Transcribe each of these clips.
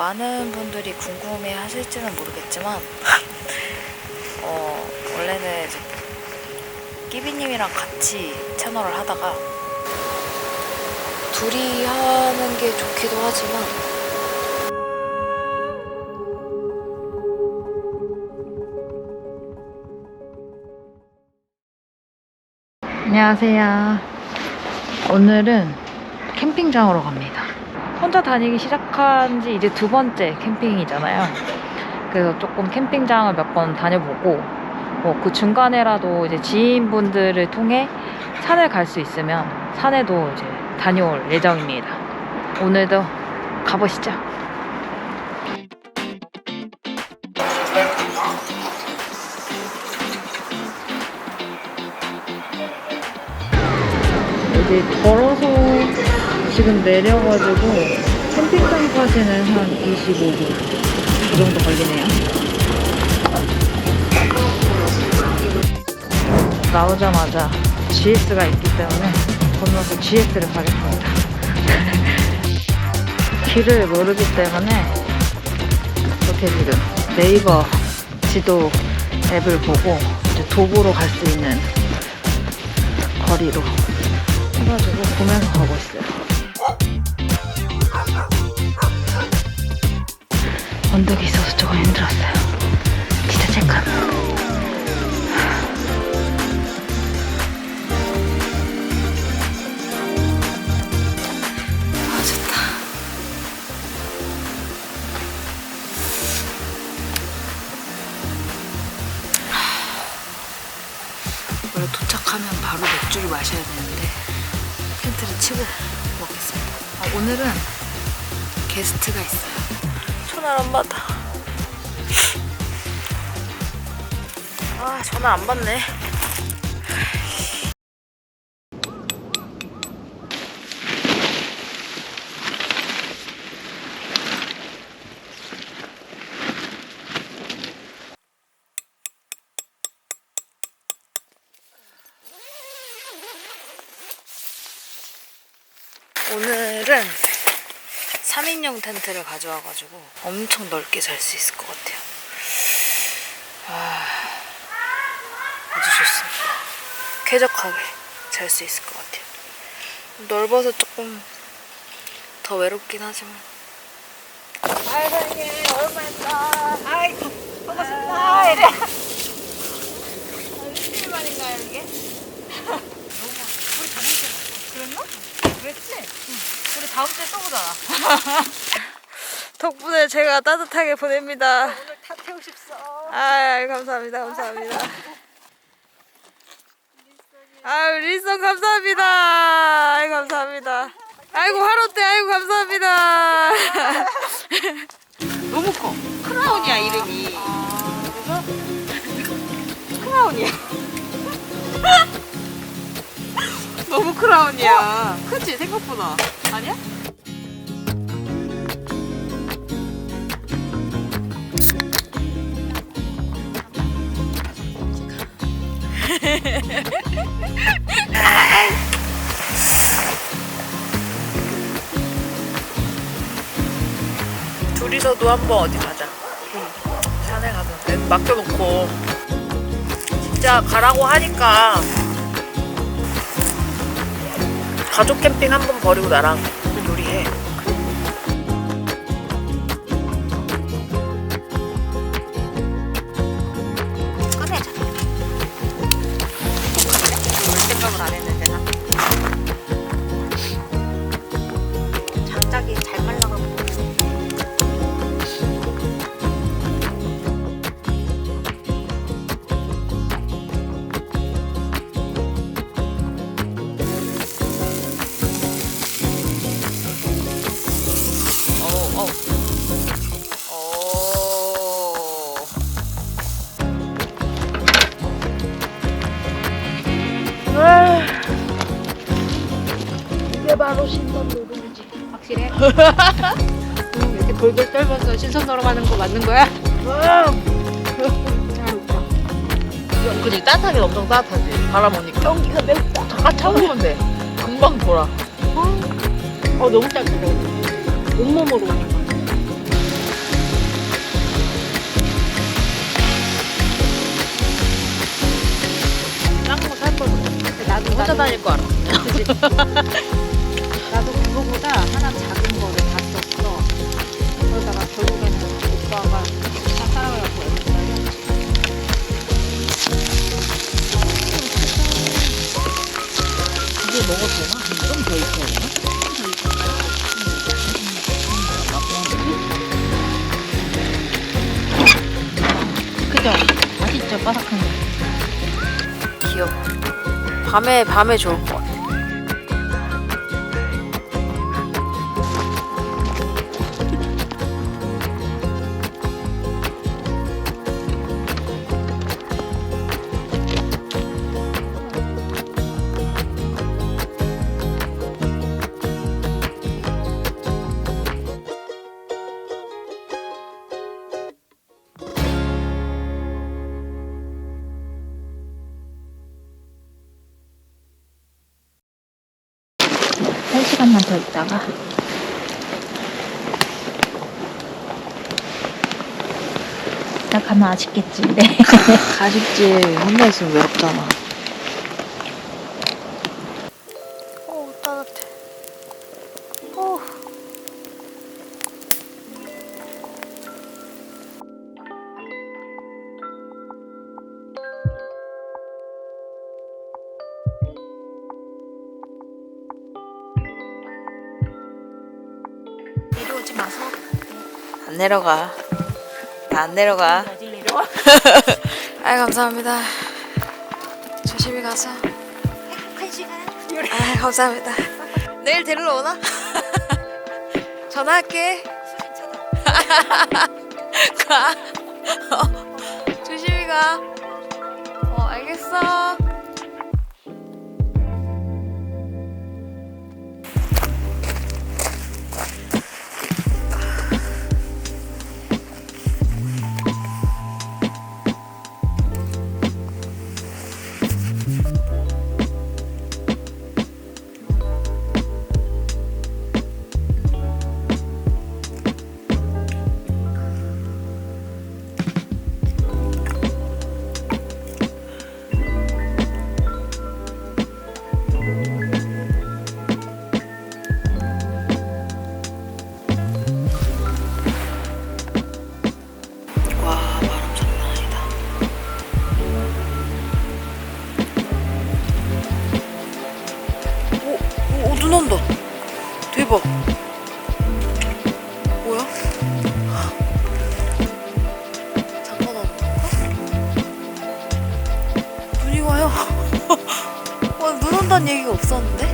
많은 분들이 궁금해 하실지는 모르겠지만, 어, 원래는 이제 끼비님이랑 같이 채널을 하다가, 둘이 하는 게 좋기도 하지만, 안녕하세요. 오늘은 캠핑장으로 갑니다. 혼자 다니기 시작한 지 이제 두 번째 캠핑이잖아요. 그래서 조금 캠핑장을 몇 번 다녀보고, 뭐 그 중간에라도 이제 지인분들을 통해 산을 갈 수 있으면 산에도 이제 다녀올 예정입니다. 오늘도 가보시죠. 이제 걸어서 지금 내려가지고 캠핑장까지는 한 25분 그 정도 걸리네요. 나오자마자 GS가 있기 때문에 건너서 GS를 가겠습니다. 길을 모르기 때문에 이렇게 지금 네이버 지도 앱을 보고 이제 도보로 갈 수 있는 거리로 해가지고 보면서 가고 있어요. 언덕이 있어서 조금 힘들었어요. 진짜 체크. 아. 원래 도착하면 바로 맥주를 마셔야 되는데 텐트를 치고 먹겠습니다. 아, 오늘은 게스트가 있어요. 전화를 안 받아. 아 전화 안 받네. 오늘은 3인용 텐트를 가져와가지고 엄청 넓게 잘 수 있을 것 같아요. 아, 아주 좋습니다. 쾌적하게 잘 수 있을 것 같아요. 넓어서 조금 더 외롭긴 하지만. 아이고, 이게 얼마나, 아이고, 반갑습니다. 이래. 일주일만인가요, 이게? 우리 저번 주에 그랬나? 그랬지? 우리 다음 주에 또 보잖아. 덕분에 제가 따뜻하게 보냅니다. 오늘 다 태우십소. 아, 감사합니다. 감사합니다. 아유, 리선 감사합니다. 아이, 감사합니다. 아이고, 하루때, 아이고, 감사합니다. 너무 커. 크라운이야 이름이. 그래서 크라운이야. 너무 크라운이야. 그치 생각보다. 아니야? 둘이서도 한번 어디 가자. 산에 가서 내 맡겨놓고 진짜 가라고 하니까 가족 캠핑 한 번 버리고 나랑 요리해. 바로 신선 노름이지. 확실해? 음, 이렇게 돌돌 떨면서 신선 노름하는 거 맞는 거야? 어. 잘 그지 따뜻하게 엄청 따뜻하지 바람 오니까 경기가 맵다. 잠깐 참은 건데 금방 돌아 어, 어 너무 짧다. 온몸으로 나도 혼자 다닐 거 알아 그치? 하나 작은 거를 봤었어. 그러다가 결국에는 오빠가 다 따라가고 애들 이게 되나? 좀더 되나? 그죠? 맛있죠? 바삭한 거. 귀여워. 밤에, 밤에 좋을 것 같아. 시간만 더 있다가 시작하면 아쉽겠지, 네. 아쉽지. 혼자 있으면 외롭잖아. 내려가. 나안 내려가. 어디 내려와? 아 감사합니다. 조심히 가서. 한 시간. 아 감사합니다. 내일 데리러 오나? 전화할게. 가. 어, 조심히 가. 어 알겠어. 눈 온다는 얘기가 없었는데?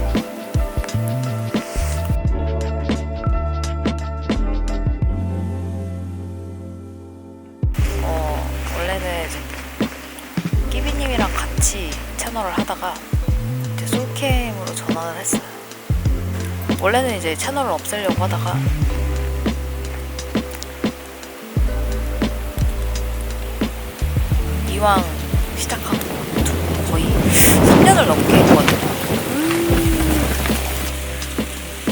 어, 원래는 끼비님이랑 같이 채널을 하다가 이제 솔캠으로 전환을 했어요. 원래는 이제 채널을 없애려고 하다가 이왕 시작한 3년을 넘게 했거든요.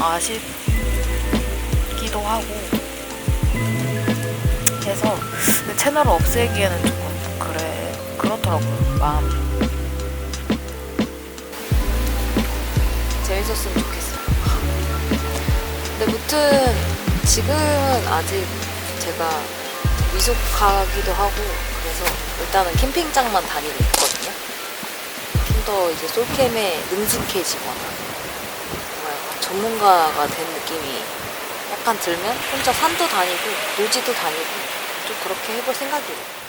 아쉽기도 하고. 해서 근데 채널을 없애기에는 조금 그래 그렇더라고요 마음이. 재밌었으면 좋겠어요. 근데 무튼 지금은 아직 제가 미숙하기도 하고 그래서 일단은 캠핑장만 다니고 있거든요 좀 더 이제 솔캠에 능숙해지거나 뭐랄까 전문가가 된 느낌이 약간 들면 혼자 산도 다니고 노지도 다니고 좀 그렇게 해볼 생각이에요.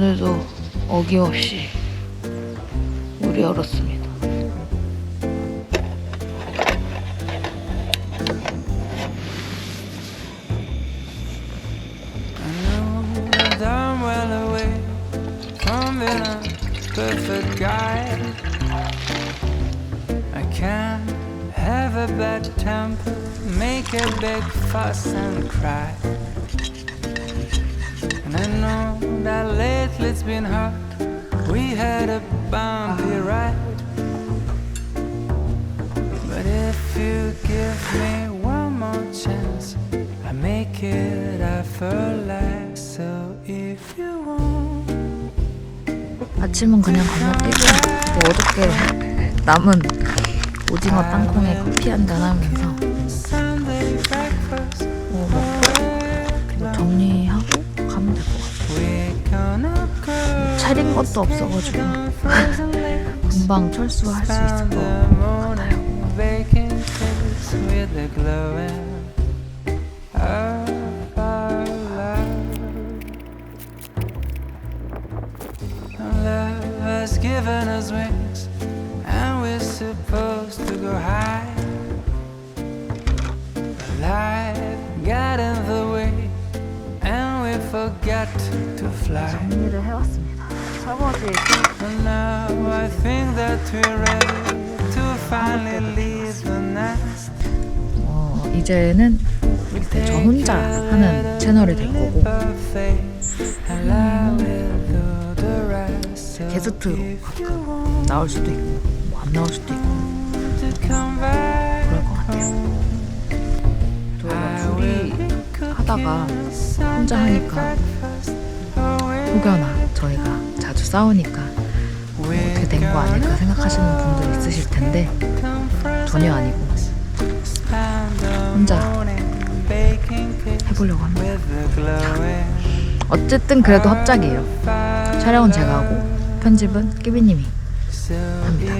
오늘도 어김없이 물이 얼었습니다. That lately it's been hard. We had a bumpy ride. But if you give me one more chance, I make it effortless. So if you want. 아침은 그냥 건너뛰고 뭐 어저께 남은 오징어 땅콩에 커피 한잔 하면서 차린 것도 없어가지고 금방 철수할 수 있을 것 같아요. morning baking cakes 어, 이제는 We 저 혼자 하는 채널이 될 거고. 게스트로 가끔 나올 수도 있고 뭐 안 나올 수도 있고. 그럴 것 같아요. 저희가 둘이 하다가 혼자 하니까 혹여나 저희가 싸우니까 어떻게 된 거 아닐까 생각하시는 분들 있으실 텐데 전혀 아니고 혼자 해보려고 합니다. 어쨌든 그래도 합작이에요. 촬영은 제가 하고 편집은 끼비님이 합니다.